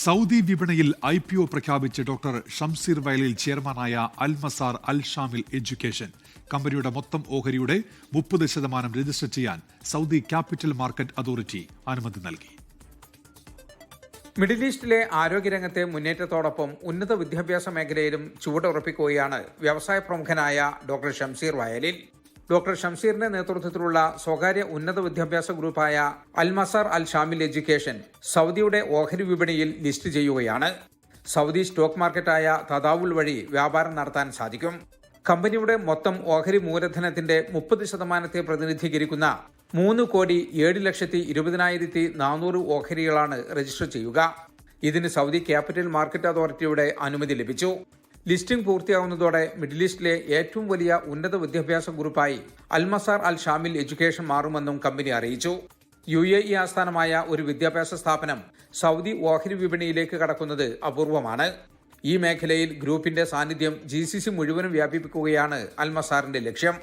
Saudi വിപണിയിൽ I P O പ്രഖ്യാപിച്ച് doctor Shamsheer Vayalil ചെയർമാനായ അൽമസാർ അൽ ഷാമിൽ എഡ്യൂക്കേഷൻ. കമ്പനിയുടെ മൊത്തം ഓഹരിയുടെ മുപ്പത് ശതമാനം രജിസ്റ്റർ ചെയ്യാൻ സൗദി ക്യാപിറ്റൽ മാർക്കറ്റ് അതോറിറ്റി അനുമതി നൽകി. മിഡിൽ ഈസ്റ്റിലെ ആരോഗ്യരംഗത്തെ മുന്നേറ്റത്തോടൊപ്പം ഉന്നത വിദ്യാഭ്യാസ മേഖലയിലും ചുവടുറപ്പിക്കുകയാണ് വ്യവസായ പ്രമുഖനായ ഡോക്ടർ ഷംസീർ വയലിൽ. ഡോക്ടർ ഷംഷീറിന്റെ നേതൃത്വത്തിലുള്ള സ്വകാര്യ ഉന്നത വിദ്യാഭ്യാസ ഗ്രൂപ്പായ അൽമസർ അൽ ഷാമിൽ എഡ്യൂക്കേഷൻ സൗദിയുടെ ഓഹരി വിപണിയിൽ ലിസ്റ്റ് ചെയ്യുകയാണ്. സൗദി സ്റ്റോക്ക് മാർക്കറ്റായ തദാവുൽ വഴി വ്യാപാരം നടത്താൻ സാധിക്കും. കമ്പനിയുടെ മൊത്തം ഓഹരി മൂലധനത്തിന്റെ മുപ്പത് ശതമാനത്തെ പ്രതിനിധീകരിക്കുന്ന മൂന്ന് കോടി ഏഴ് ലക്ഷത്തി ഇരുപതിനായിരത്തി നാനൂറ് ഓഹരികളാണ് രജിസ്റ്റർ ചെയ്യുക. ഇതിന് സൗദി ക്യാപിറ്റൽ മാർക്കറ്റ് അതോറിറ്റിയുടെ അനുമതി ലഭിച്ചു. ലിസ്റ്റിംഗ് പൂർത്തിയാവുന്നതോടെ മിഡിൽ ഈസ്റ്റിലെ ഏറ്റവും വലിയ ഉന്നത വിദ്യാഭ്യാസ ഗ്രൂപ്പായി അൽമസാർ അൽ ഷാമിൽ എഡ്യൂക്കേഷൻ മാറുമെന്നും കമ്പനി അറിയിച്ചു. യു എ ഇ ആസ്ഥാനമായ ഒരു വിദ്യാഭ്യാസ സ്ഥാപനം സൗദി ഓഹരി വിപണിയിലേക്ക് കടക്കുന്നത് അപൂർവമാണ്. ഈ മേഖലയിൽ ഗ്രൂപ്പിന്റെ സാന്നിധ്യം ജി സി സി മുഴുവനും വ്യാപിപ്പിക്കുകയാണ് അൽമസാറിന്റെ ലക്ഷ്യം.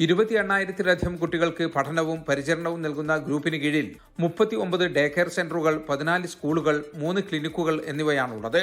ഇരുപത്തി എണ്ണായിരത്തിലധികം കുട്ടികൾക്ക് പഠനവും പരിചരണവും നൽകുന്ന ഗ്രൂപ്പിന് കീഴിൽ മുപ്പത്തി ഒമ്പത് ഡേ കെയർ സെന്ററുകൾ പതിനാല് സ്കൂളുകൾ മൂന്ന് ക്ലിനിക്കുകൾ എന്നിവയാണുള്ളത്.